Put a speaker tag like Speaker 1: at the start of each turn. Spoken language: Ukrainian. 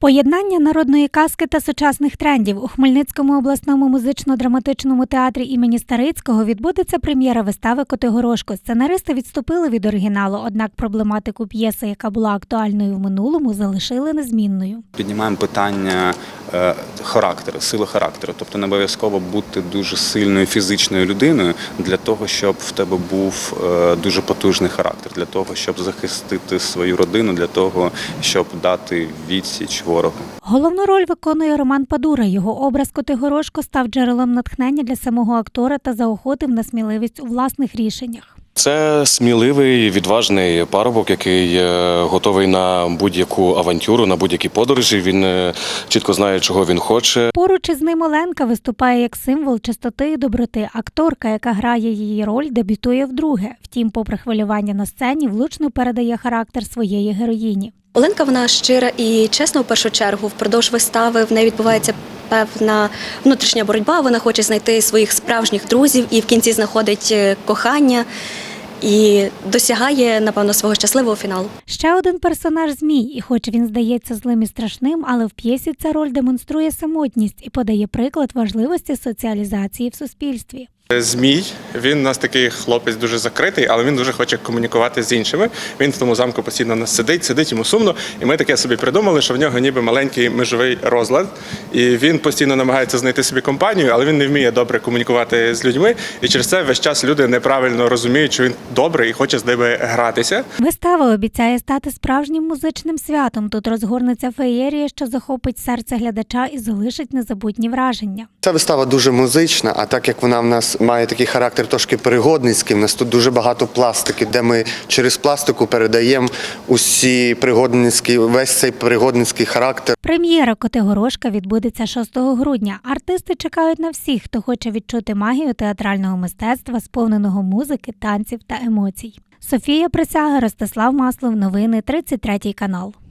Speaker 1: Поєднання народної казки та сучасних трендів у Хмельницькому обласному музично-драматичному театрі імені Старицького відбудеться прем'єра вистави Котигорошко. Сценаристи відступили від оригіналу, однак проблематику п'єси, яка була актуальною в минулому, залишили незмінною.
Speaker 2: Піднімаємо питання характеру, сили характеру. Тобто не обов'язково бути дуже сильною фізичною людиною для того, щоб в тебе був е, дуже потужний характер, для того, щоб захистити свою родину, для того, щоб дати відсіч ворогу.
Speaker 1: Головну роль виконує Роман Падура. Його образ Котигорошко став джерелом натхнення для самого актора та заохотив на сміливість у власних рішеннях.
Speaker 3: Це сміливий, відважний парубок, який е, готовий на будь-яку авантюру, на будь-які подорожі. Він е, чітко знає, чого він хоче.
Speaker 1: Поруч із ним Оленка виступає як символ чистоти і доброти. Акторка, яка грає її роль, дебютує вдруге. Втім, попри хвилювання на сцені, влучно передає характер своєї героїні.
Speaker 4: Оленка вона щира і чесна в першу чергу. Впродовж вистави в неї відбувається певна внутрішня боротьба. Вона хоче знайти своїх справжніх друзів і в кінці знаходить е, кохання і досягає, напевно, свого щасливого фіналу.
Speaker 1: Ще один персонаж Змій, і хоч він здається злим і страшним, але в п'єсі ця роль демонструє самотність і подає приклад важливості соціалізації в суспільстві.
Speaker 5: Змій, він у нас такий хлопець дуже закритий, але він дуже хоче комунікувати з іншими. Він в тому замку постійно нас сидить, сидить йому сумно. І ми таке собі придумали, що в нього ніби маленький межовий розлад. І він постійно намагається знайти собі компанію, але він не вміє добре комунікувати з людьми. І через це весь час люди неправильно розуміють, що він добрий і хоче з ними гратися.
Speaker 1: Вистава обіцяє стати справжнім музичним святом. Тут розгорнеться феєрія, що захопить серце глядача і залишить незабутні враження.
Speaker 6: Ця вистава дуже музична, а так як вона в нас має такий характер трошки пригодницький, в нас тут дуже багато пластики, де ми через пластику передаємо усі пригодницькі, весь цей пригодницький характер.
Speaker 1: Прем'єра Котигорошка відбудеться 6 грудня. Артисти чекають на всіх, хто хоче відчути магію театрального мистецтва, сповненого музики, танців та емоцій. Софія Присяга, Ростислав Маслов. Новини 33 канал.